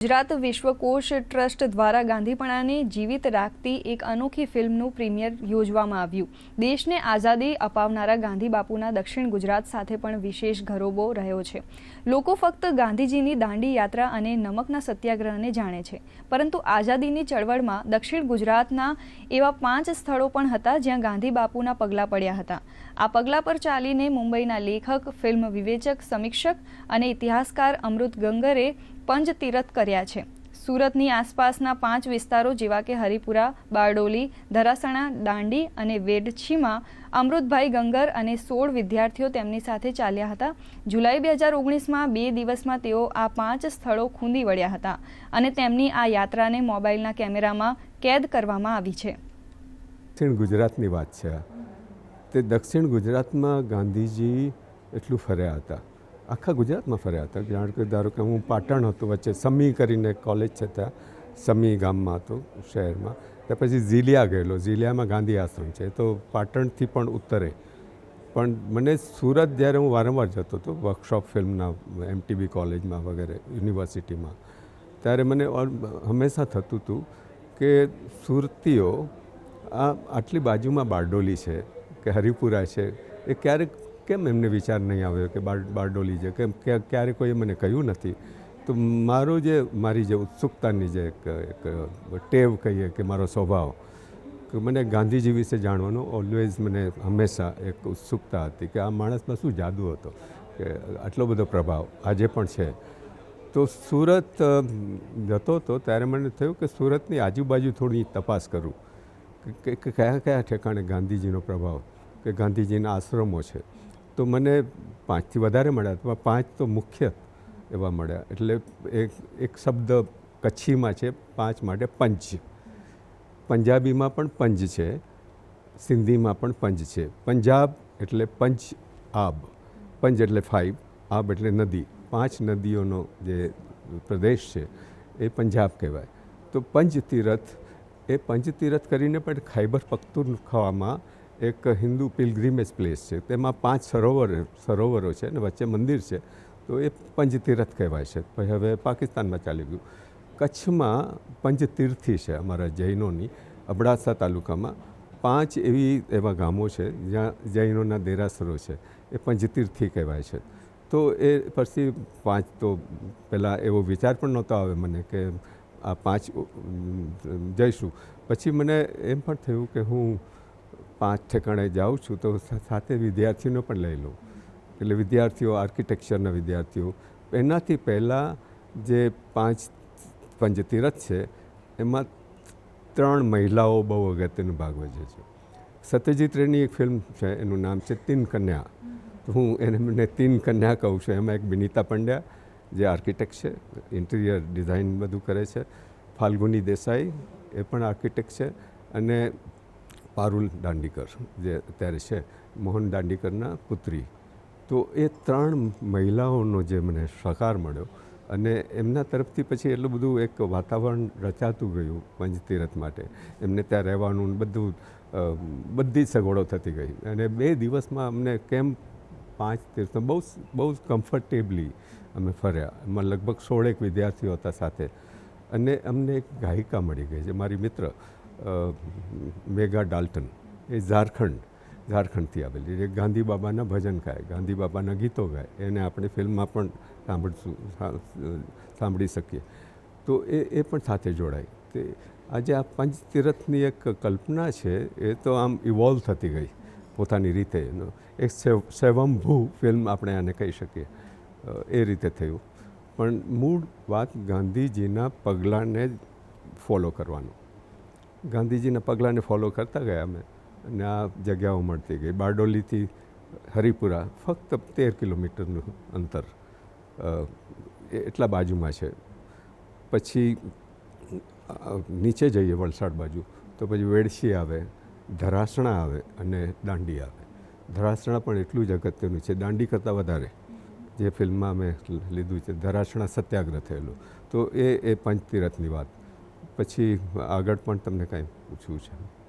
Gujarat વિશ્વકોશ trust દ્વારા ગાંધીપણાને જીવિત રાખતી એક અનોખી ફિલ્મનું પ્રીમિયર યોજવામાં આવ્યું. દેશને આઝાદી અપાવનારા ગાંધી બાપુના દક્ષિણ ગુજરાત સાથે પણ વિશેષ ગરોબો રહ્યો છે. લોકો ફક્ત ગાંધીજીની દાંડી યાત્રા અને નમકના સત્યાગ્રહને જાણે છે. પરંતુ આઝાદીની ચળવળમાં દક્ષિણ ગુજરાતના એવા પાંચ સ્થળો પણ હતા જ્યાં ગાંધી બાપુના પગલાં પડ્યા હતા. આ પગલાં પર ચાલીને મુંબઈના લેખક, ફિલ્મ વિવેચક, સમીક્ષક અને ઇતિહાસકાર અમૃત ગંગરે પંચ તીરથ કર્યા છે. સુરતની આસપાસના પાંચ વિસ્તારો જેવા કે હરિપુરા, બારડોલી, ધરાસણા, દાંડી અને વેડછીમાં અમૃતભાઈ ગંગર અને સોળ વિદ્યાર્થીઓ તેમની સાથે ચાલ્યા હતા. જુલાઈ બે હજાર ઓગણીસમાં બે દિવસમાં તેઓ આ પાંચ સ્થળો ખૂંદી વળ્યા હતા અને તેમની આ યાત્રાને મોબાઈલના કેમેરામાં કેદ કરવામાં આવી છે. દક્ષિણ ગુજરાતની વાત છે. તે દક્ષિણ ગુજરાતમાં ગાંધીજી એટલું ફર્યા હતા. આખા ગુજરાતમાં ફર્યા હતા. જાણ કે ધારો કે હું પાટણ હતો વચ્ચે, સમી કરીને કોલેજ છે ત્યાં, સમી ગામમાં હતો, શહેરમાં. ત્યાર પછી ઝીલિયા ગયેલો. ઝીલિયામાં ગાંધી આશ્રમ છે. તો પાટણથી પણ ઉત્તરે. પણ મને સુરત જ્યારે હું વારંવાર જતો હતો વર્કશોપ ફિલ્મના એમટીબી કોલેજમાં વગેરે યુનિવર્સિટીમાં ત્યારે મને હંમેશા થતું હતું કે સુરતીઓ આ આટલી બાજુમાં બારડોલી છે, કે હરિપુરા છે, એ ક્યારેક કેમ એમને વિચાર નહીં આવ્યો કે બાર, બારડોલી છે? કેમ ક્યારે કોઈએ મને કહ્યું નથી? તો મારો જે, મારી જે ઉત્સુકતાની જે એક એક ટેવ કહીએ કે મારો સ્વભાવ, કે મને ગાંધીજી વિશે જાણવાનો ઓલવેઝ મને હંમેશા એક ઉત્સુકતા હતી કે આ માણસમાં શું જાદુ હતો? કે આટલો બધો પ્રભાવ આજે પણ છે. તો સુરત જતો હતો ત્યારે મને થયું કે સુરતની આજુબાજુ થોડી તપાસ કરું. કે કયા કયા ઠેકાણે ગાંધીજીનો પ્રભાવ, કે ગાંધીજીના આશ્રમો છે? તો મને પાંચથી વધારે મળ્યા તો પાંચ તો મુખ્ય એવા મળ્યા. એટલે એક એક શબ્દ કચ્છીમાં છે, પાંચ માટે પંચ. પંજાબીમાં પણ પંજ છે, સિંધીમાં પણ પંજ છે. પંજાબ એટલે પંચ આબ. પંજ એટલે ફાઇવ, આબ એટલે નદી. પાંચ નદીઓનો જે પ્રદેશ છે એ પંજાબ કહેવાય. તો પંચ તીરથ, એ પંચ તીરથ કરીને પણ ખૈબર પખ્તુનખ્વામાં એક હિન્દુ પિલગ્રીમેજ પ્લેસ છે. તેમાં પાંચ સરોવર, સરોવરો છે અને વચ્ચે મંદિર છે. તો એ પંચતીર્થ કહેવાય છે. પછી હવે પાકિસ્તાનમાં ચાલી ગયું. કચ્છમાં પંચતીર્થી છે અમારા જૈનોની, અબડાસા તાલુકામાં. પાંચ એવી એવા ગામો છે જ્યાં જૈનોના દેરાસરો છે. એ પંચતીર્થી કહેવાય છે. તો એ પછી પાંચ તો પહેલાં એવો વિચાર પણ નહોતો આવે મને કે આ પાંચ જઈશું. પછી મને એમ પણ થયું કે હું પાંચ ઠેકાણે જાઉં છું તો સાથે વિદ્યાર્થીઓને પણ લઈ લઉં. એટલે વિદ્યાર્થીઓ, આર્કિટેક્ચરના વિદ્યાર્થીઓ. એનાથી પહેલાં જે પાંચ પંચતીરથ છે, એમાં ત્રણ મહિલાઓ બહુ અગત્યનો ભાગ ભજવે છે. સત્યજીત રેની એક ફિલ્મ છે, એનું નામ છે તીન કન્યા. તો હું એને, મને તીન કન્યા કહું છું. એમાં એક વિનીતા પંડ્યા, જે આર્કિટેક્ટ છે, ઇન્ટિરિયર ડિઝાઇન બધું કરે છે. ફાલ્ગુની દેસાઈ, એ પણ આર્કિટેક્ટ છે. અને પારુલ દાંડીકર, જે અત્યારે છે, મોહન દાંડીકરના પુત્રી. તો એ ત્રણ મહિલાઓનો જે મને સહકાર મળ્યો અને એમના તરફથી પછી એટલું બધું એક વાતાવરણ રચાતું ગયું પંચતીરથ માટે. એમને ત્યાં રહેવાનું બધું બધી જ સગવડો થતી ગઈ. અને બે દિવસમાં અમને કેમ પાંચ તીર્થ, બહુ બહુ કમ્ફર્ટેબલી અમે ફર્યા. એમાં લગભગ સોળેક વિદ્યાર્થીઓ હતા સાથે. અને અમને એક ગાયિકા મળી ગઈ છે મારી મિત્ર. મેઘા ડાલ્ટન. એ ઝારખંડ, ઝારખંડથી આવેલી. જે ગાંધી બાબાના ભજન ગાય, ગાંધી બાબાના ગીતો ગાય. એને આપણે ફિલ્મમાં પણ સાંભળશું સાંભળી શકીએ. તો એ એ પણ સાથે જોડાય. તે આજે આ પંચતીરથની એક કલ્પના છે, એ તો આમ ઇવોલ્વ થતી ગઈ પોતાની રીતે. એનો એક સેવ સેવમભૂ ફિલ્મ આપણે આને કહી શકીએ. એ રીતે થયું. પણ મૂળ વાત ગાંધીજીના પગલાંને ફોલો કરવાનું. ગાંધીજીના પગલાંને ફોલો કરતા ગયા અમે. અને આ જગ્યાઓ મળતી ગઈ. બારડોલીથી હરિપુરા, ફક્ત તેર કિલોમીટરનું અંતર એટલા બાજુમાં છે. પછી નીચે જઈએ વલસાડ બાજુ, તો પછી વેડશી આવે, ધરાસણા આવે અને દાંડી આવે. ધરાસણા પણ એટલું જ અગત્યનું છે. દાંડી કરતાં વધારે જે ફિલ્મમાં મેં લીધું છે. ધરાસણા સત્યાગ્રહ થયેલું. તો એ એ પંચતીરથની વાત. પછી આગળ પણ તમને કાંઈ પૂછવું છે.